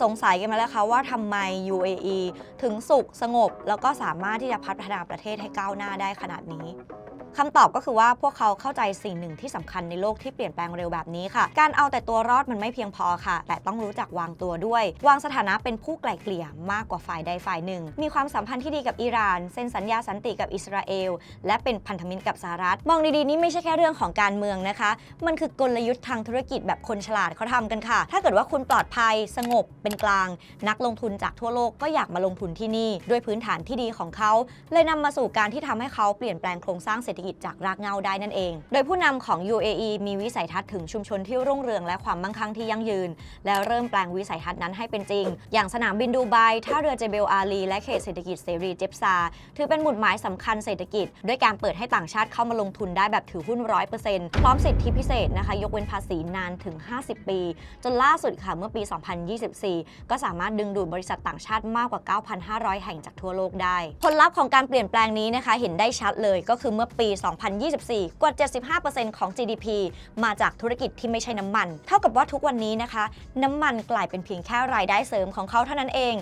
สงสัยกันมาแล้วคะว่าทำไม UAE ถึงสุขสงบ แล้วก็สามารถที่จะพัฒนาประเทศให้ก้าวหน้าได้ขนาดนี้ คำตอบก็คือว่าพวกเขาเข้าใจสิ่งหนึ่งที่สำคัญในโลกที่เปลี่ยนแปลงเร็วแบบนี้ค่ะ การเอาแต่ตัวรอดมันไม่เพียงพอค่ะ แต่ต้องรู้จักวางตัวด้วย วางสถานะเป็นผู้ไกล่เกลี่ยมากกว่าฝ่ายใดฝ่ายหนึ่ง มีความสัมพันธ์ที่ดีกับอิหร่าน เซ็นสัญญาสันติกับอิสราเอล และเป็นพันธมิตรกับสหรัฐ มองดีๆนี่ไม่ใช่แค่เรื่องของการเมืองนะคะ มันคือกลยุทธ์ทางธุรกิจแบบคนฉลาดเขาทำกันค่ะ ถ้าเกิดว่าคุณปลอดภัยสงบเป็นกลาง นักลงทุนจากทั่วโลกก็อยากมาลงทุนที่นี่ ด้วยพื้นฐานที่ดีของเขาเลยนำมาสู่การที่ทำให้เขาเปลี่ยนแปลงโครงสร้างเศรษฐกิจจากรากเหง้าได้นั่นเอง โดยผู้นำของ UAE มีวิสัยทัศน์ถึงชุมชนที่รุ่งเรืองและความมั่งคั่งที่ยั่งยืน แล้วเริ่มแปลงวิสัยทัศน์นั้นให้เป็นจริง อย่างสนามบินดูไบท่าเรือเจเบลอาลีและเขตเศรษฐกิจเสรีเจฟซาถือเป็นหมุดหมายสำคัญเศรษฐกิจ ด้วยการเปิดให้ต่างชาติเข้ามาลงทุนได้แบบถือหุ้น100%พร้อมสิทธิพิเศษนะคะ ยกเว้นภาษีนานถึง 50 ปี จนล่าสุดค่ะเมื่อปี 2024 ก็สามารถดึงดูดบริษัทต่างชาติมากกว่า 9,500 แห่งจากทั่วโลกได้ ผลลัพธ์ของการเปลี่ยนแปลงนี้นะคะ เห็นได้ชัดเลยก็คือเมื่อปี2024 กว่า 75%ของ GDP มาจากธุรกิจที่ไม่ใช่น้ำมัน เท่ากับว่าทุกวันนี้นะคะ น้ำมันกลายเป็นเพียงแค่รายได้เสริมของเขาเท่านั้นเอง